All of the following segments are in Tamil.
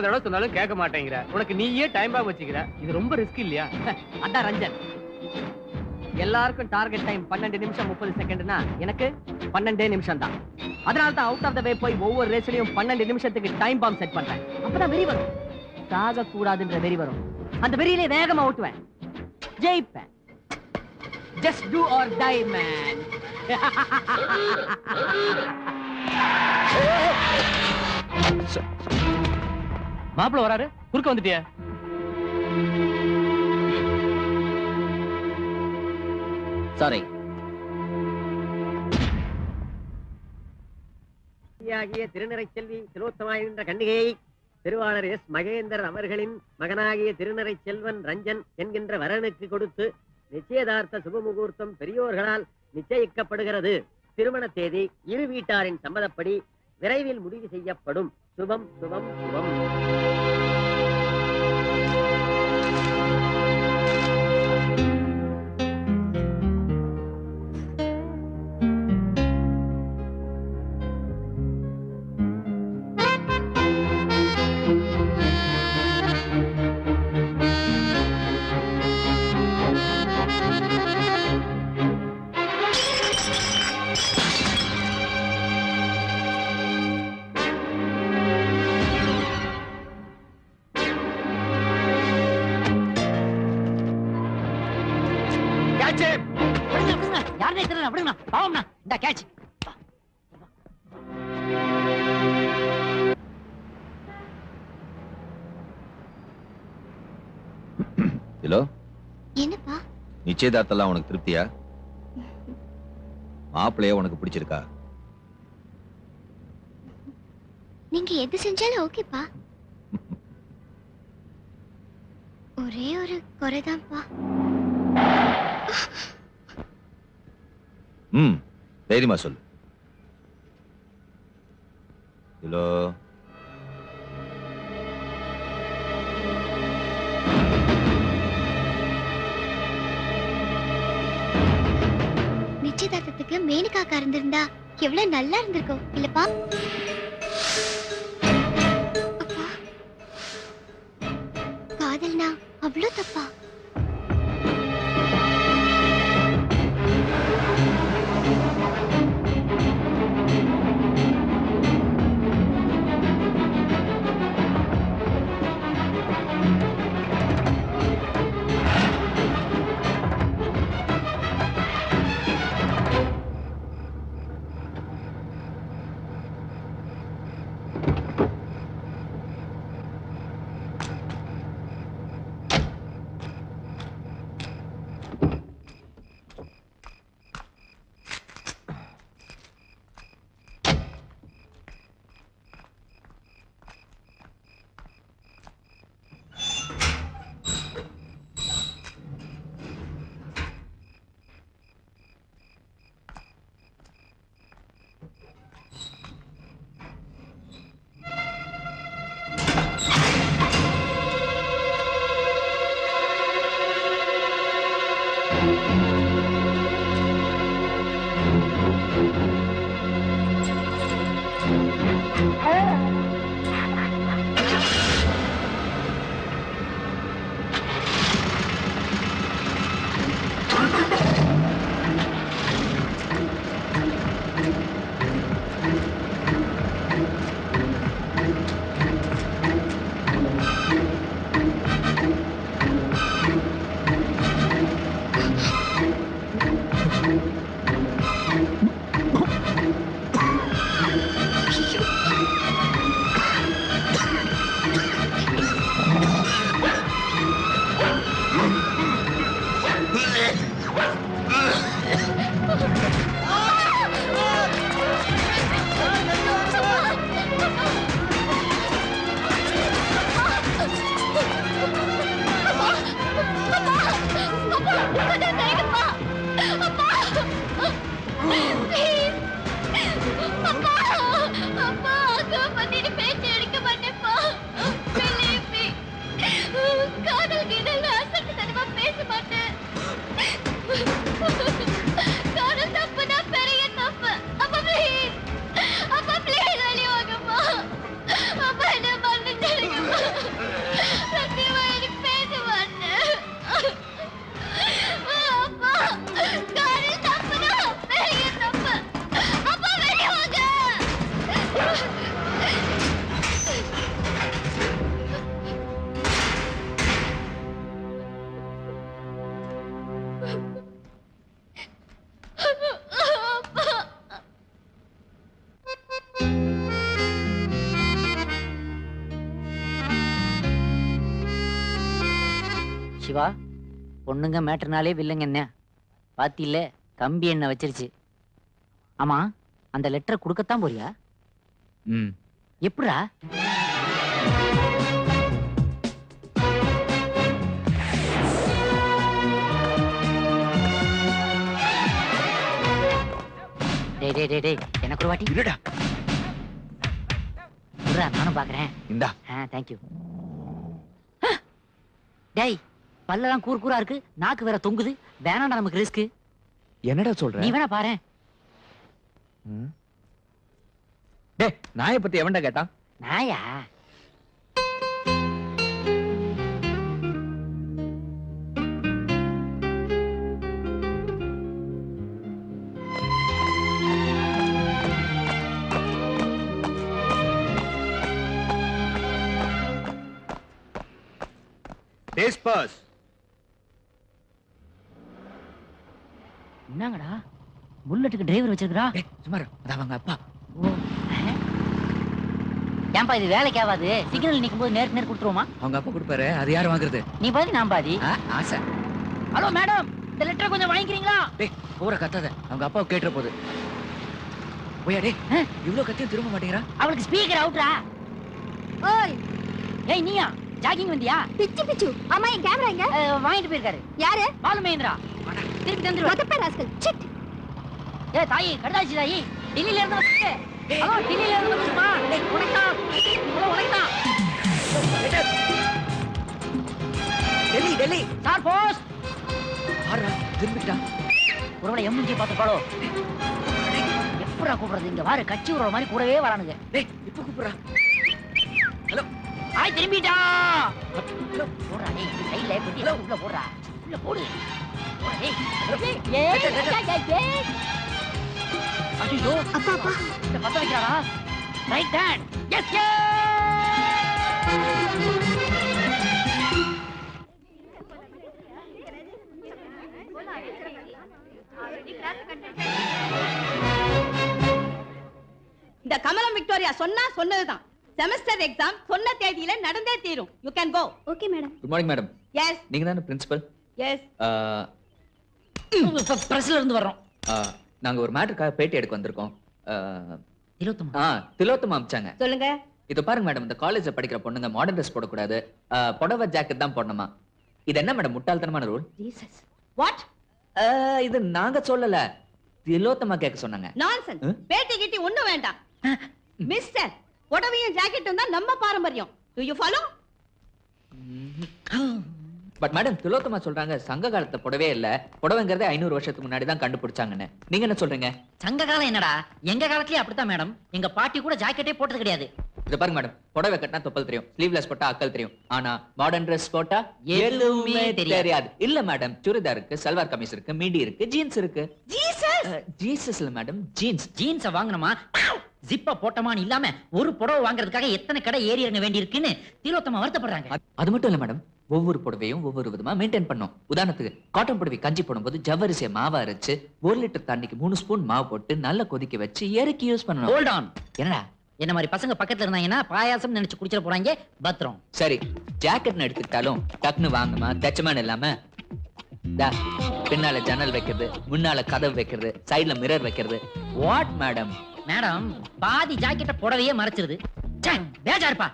எத்தனை தடவை சொன்னாலும் கேட்க மாட்டேங்கிற. உனக்கு நீயே டைம் பாம் வச்சுக்கிற. இது ரொம்ப ரிஸ்க் இல்லையா? அதான் ரஞ்சன். எல்லாருக்கும் டார்கெட் டைம் பன்னெண்டு நிமிஷம் முப்பது செகண்ட்னா எனக்கு பன்னெண்டே நிமிஷம் தான் அதனால தான் அவுட் ஆஃப் த வே போய் ஒவ்வொரு ரேஸ்லயும் பன்னெண்டு நிமிஷத்துக்கு டைம் பாம் செட் பண்றேன். அப்பதான் வெறி வரும். சாக கூடாதுன்ற வெறி வரும். அந்த வெறியிலே வேகமா ஓட்டுவேன். ஜெயிப்பேன். Just do or die man மாப்பிள்ள வராரு? குறுக்க வந்துட்டியா. சாரி ஆகிய திருநிறை செல்வி திலோத்தமாய் என்ற கன்னிகையை திருவாளர் எஸ். மகேந்தர் அவர்களின் மகனாகிய திருநிறை செல்வன் ரஞ்சன் என்கின்ற வரனுக்கு கொடுத்து நிச்சயதார்த்த சுபமுகூர்த்தம் பெரியோர்களால் நிச்சயிக்கப்படுகிறது. திருமண தேதி இரு வீட்டாரின் சம்மதப்படி விரைவில் முடிவு செய்யப்படும். శుభం శుభం శుభం. இந்த கேட்ச். ஹலோ? என்னப்பா? நிச்சயதார்த்தம்லாம் உனக்கு திருப்தியா? மாப்பிள்ளைய உனக்கு பிடிச்சிருக்கா? நீங்க எது செஞ்சாலும் ஓகேப்பா. ஒரே ஒரு குறைதான்ப்பா. ம். தைரியமா சொல்லு. ஹலோ? நிச்சயதார்த்தத்துக்கு மேனுக்காக்கா இருந்திருந்தா எவ்வளவு நல்லா இருந்திருக்கும். இல்லப்பா காதல்னா அவ்வளவு தப்பா? சிவா பொண்ணுங்க மேட்டர்னாலே வில்லுங்க என்ன? பாத்தியில்ல கம்பி என்ன வச்சிருச்சு. ஆமா அந்த லெட்டரை கொடுக்கத்தான் போறியா? ம். எப்படா டேய் டேய் டேய் டேய் எனக்கு ஒரு வாட்டி. இருடா நானும் பாக்குறேன். இந்தா. ஆ தேங்க்யூ டேய் பல்லெல்லாம் கூர் கூரா இருக்கு. நாக்கு வேற தொங்குது. வேணாம்டா நமக்கு ரிஸ்க் என்னடா நீ சொல்ற வேணா பாரு. டேய் நாயை பத்தி எவன்டா கேட்டான்? நாயா? டேஸ்பர்ஸ் என்னங்கடா? புல்லட்டுக்கு டிரைவர் வச்சிருக்கா. அதான் அவங்க அப்பா. ஏன்பா இது வேலைக்கு ஆகாது. சிக்னல் நிக்கும் போது நேருக்கு நேர் கொடுத்துருவோமா? அவங்க அப்பா கொடுப்பாரு. அது யார் வாங்குறது? நீ பாதி நான் பாதி. ஆசை. ஹலோ மேடம் இந்த லெட்டரை கொஞ்சம் வாங்கிக்கிறீங்களா? டேய் ஊரை கத்தாத. அவங்க அப்பா கேட்டுற போகுது போயா டேய் ஆ? இவ்ளோ கத்தியும் திரும்ப மாட்டேங்கிறா? அவளுக்கு ஸ்பீக்கர் அவுட்ரா ஓய் ஏய் நீயா? ஜாகிங் வந்தியா? பிச்சு பிச்சு. அம்மா என் கேமரா எங்க? வாங்கிட்டு போயிருக்காரு. யாரு? பாலு மகேந்திரா திருப்பி தந்துருவா மொத்தப்பே ராஸ்கல். சிட். ஏ தாயி கடாச்சி தாயி. டெல்லியில இருந்து வந்து ஹலோ டெல்லியில இருந்து வந்துமா உனக்குதான். டெல்லி டெல்லி. சார் போஸ் திரும்பிட்டா. ஒருவேளை எம்ஜி பார்த்து பாலோ எப்படா கூப்பிடுறது? இங்க வாரு கட்சி விடுற மாதிரி கூடவே வரானுங்க. டேய் இப்ப கூப்பிடுறா. ஆய் திரும்பிட்டா. போடுறா டேய் சைடுல பெட்டி உள்ள போடுறா உள்ள போடு. ஐயோ அப்பா அப்பா. இந்த பத்த வைக்கிறாரா ரைட் ஹேண்ட் எஸ் இந்த கமலம் விக்டோரியா சொன்னா சொன்னதுதான். செமஸ்டர் எக்ஸாம் சொன்ன தேதியில நடந்தே தீரும். You can go okay madam good morning madam yes நீங்க தானே பிரின்சிபல் எஸ் பிரஸ்ல இருந்து வர்றோம். நாங்க ஒரு மேட்டருக்காக பேட்டி எடுக்க வந்திருக்கோம். திலோத்தமா. ஆ திலோத்தமா அமிச்சாங்க. சொல்லுங்க. இது பாருங்க மேடம் இந்த காலேஜ்ல படிக்கிற பொண்ணுங்க மாடர்ன் ட்ரெஸ் போடக்கூடாது. புடவை ஜாக்கெட் தான் போடணுமா? இது என்ன மேடம் முட்டாள்தனமான ரூல் ஜீசஸ் வாட் இது நாங்க சொல்லல. திலோத்தமா கேட்க சொன்னாங்க. நான்சென்ஸ்? பேட்டி கிட்டி ஒண்ணும் வேண்டாம். மிஸ்டர் புடவையும் ஜாக்கெட்டும் தான் நம்ம பாரம்பரியம். Do you follow but madam Tilottama சொல்றாங்க சங்க காலத்துல புடவே இல்ல. புடவைங்கிறதே ஐநூறு வருஷத்துக்கு முன்னாடி தான் கண்டுபிடிச்சாங்கன்னு. நீங்க என்ன சொல்றீங்க? சங்க காலம் என்னடா? எங்க காலத்துலயே அப்படித்தான் மேடம் எங்க பாட்டி கூட ஜாக்கெட்டே போட்டது கிடையாது. இத பாருங்க மேடம் புடவை கட்டினா தொப்பல் தெரியும். ஸ்லீவ்லெஸ் போட்டா அக்கல் தெரியும். ஆனா மாடர்ன் ட்ரெஸ் போட்டா எதுவுமே. தெரியாது. இல்ல மேடம் சுடிதார் இருக்கு சல்வார் கமீஸ் இருக்கு மிடி இருக்கு ஜீன்ஸ் இருக்கு. ஜீசஸ் ஜீசஸ் இல்ல மேடம் ஜீன்ஸ் ஜீன்ஸ வாங்கணுமா? ஜிப்ப போட்டமான்னு இல்லாம ஒரு புடவை வாங்குறதுக்காக எத்தனை கடை ஏறி இறங்க வேண்டி இருக்குன்னு திலோத்தமா வருத்தப்படுறாங்க. அது மட்டும் இல்ல மேடம். ஒவ்வொரு புடவையும் ஒவ்வொரு விதமா மெயின்டைன் பண்ணும். உதாரணத்துக்கு காட்டன் புடவை கஞ்சி போடும்போது ஜவ்வரிசியை மாவா அரைச்சு ஒரு லிட்டர் தண்ணிக்கு மூணு ஸ்பூன் மாவு போட்டு நல்லா கொதிக்க வச்சு இறக்கி யூஸ் பண்ணணும். ஹோல்ட் ஆன் என்னடா? என்ன மாதிரி பசங்க பக்கத்துல இருந்தாங்கன்னா பாயாசம் நினைச்சு குடிச்சிட போறாங்க பத்திரம் சரி ஜாக்கெட்னு எடுத்துக்கிட்டாலும் டக்குன்னு வாங்குமா? தச்சமான இல்லாம? பின்னால ஜன்னல் வைக்கிறது முன்னால கதவு வைக்கிறது சைடுல மிரர் வைக்கிறது. வாட் மேடம் மேடம் பாதி ஜாக்கெட்ட புடவையே மறைச்சிருது. ச்சே, பேஜாருப்பா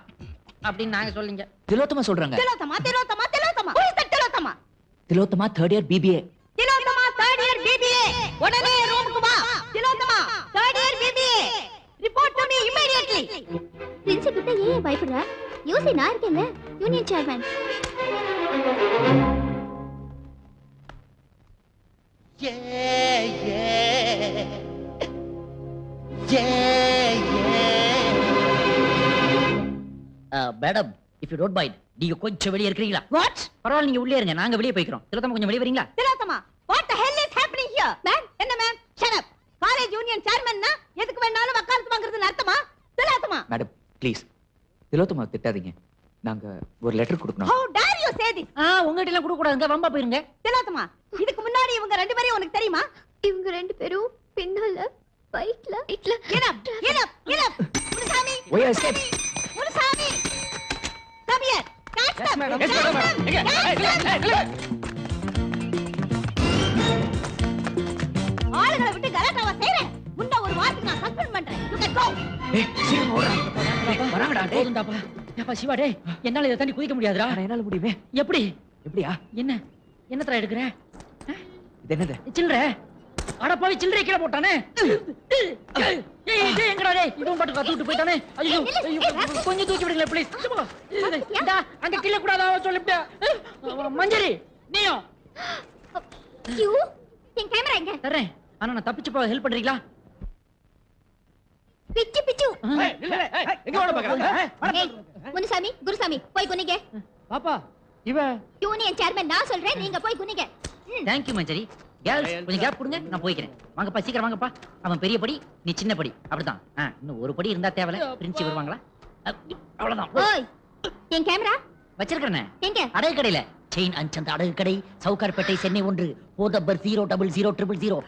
அப்படின்னு நாங்க சொல்லிங்க. திலோத்தமா சொல்றாங்க. Tilottama Tilottama Tilottama. Tilottama? Tilottama third year BBA Tilottama third year BBA உடனே ரூமுக்கு வா. Tilottama third year BBA report to me immediately principal கிட்ட ஏன் பயப்படுற? யோசி நான் இருக்கேன்ல. Union chairman madam if you don't mind நீங்க கொஞ்சம் வெளியே இருக்கிறீங்களா? வாட் பரவாயில்ல நீங்க உள்ளே இருங்க. நாங்க வெளியே போய்க்கிறோம். திலோத்தமா கொஞ்சம் வெளியே வரீங்களா? Tilottama what the hell is happening here ma'am என்ன ma'am shut up college union சேர்மன்னா எதுக்கு வேணாலும் வக்காலத்து வாங்குறதுன்னு அர்த்தமா? திலோத்தமா மேடம் ப்ளீஸ் திலோத்தமா திட்டாதீங்க. நாங்க ஒரு லெட்டர் கொடுக்கணும். How dare you say this ஆ உங்ககிட்ட எல்லாம் கொடுக்க கூடாதுங்க வம்பா போயிருங்க. திலோத்தமா இதுக்கு முன்னாடி இவங்க ரெண்டு பேரையும் உனக்கு தெரியுமா? இவங்க ரெண்டு பேரும் பின்னால பைக்ல Enough, enough, enough. Munusamy, Why I said- Munusamy. எங்க? ஆளுங்களை விட்டு கலாட்டாவா செய்றேன். முன்ன ஒரு வாரத்துக்கு நான் சஸ்பெண்ட் பண்றேன். யூ கேன் கோ வராங்கடா போதும்டாப்பா. ஏப்பா சிவா டேய். என்னால இதை தாண்டி குதிக்க முடியாதுடா. என்னால முடியுமே. எப்படி? எப்படியா? என்ன? என்னத்தடா எடுக்கிற? இது என்னது? சில்லற. அடப்பாவி சில்லறை கீழே போட்டானே? ஏய் எங்கடா டேய் இதுவும் பாட்டு கத்து விட்டு போயிட்டானே? ஐயோ ஐயோ, கொஞ்சம் தூக்கி விடுங்களேன் ப்ளீஸ் சும்மா. இந்தா அங்க கீழே கூடாதா சொல்லிவிட்டா. மஞ்சரி நீயும் யூ என் கேமரா எங்க? தர்றேன். ஆனா நான் தப்பிச்சு போக ஹெல்ப் பண்றீங்களா? பிச்சு பிச்சு. எங்க ஓட பாக்குற ஏய் முனுசாமி குருசாமி போய் குனிங்க. பாப்பா இவ யூனியன் சேர்மன் நான் சொல்றேன் நீங்க போய் குனிங்க. Thank you Manjari. கேர்ள்ஸ் கொஞ்சம் கேப் கொடுங்க. நான் போய்க்கிறேன். வாங்கப்பா சீக்கிரம் வாங்கப்பா. அவன் பெரிய படி நீ சின்ன படி. அப்படிதான். ஆ, இன்னும் ஒரு படி இருந்தா தேவையில்ல. பிரின்சி வருவாங்களா? அ, அவ்வளவுதான். ஓய் என் கேமரா வச்சிருக்கிறேனே. எங்க? அடகு கடையில செயின் அஞ்சந்த அடகு கடை சவுகார்பேட்டை சென்னை ஒன்று phone number zero double zero triple zero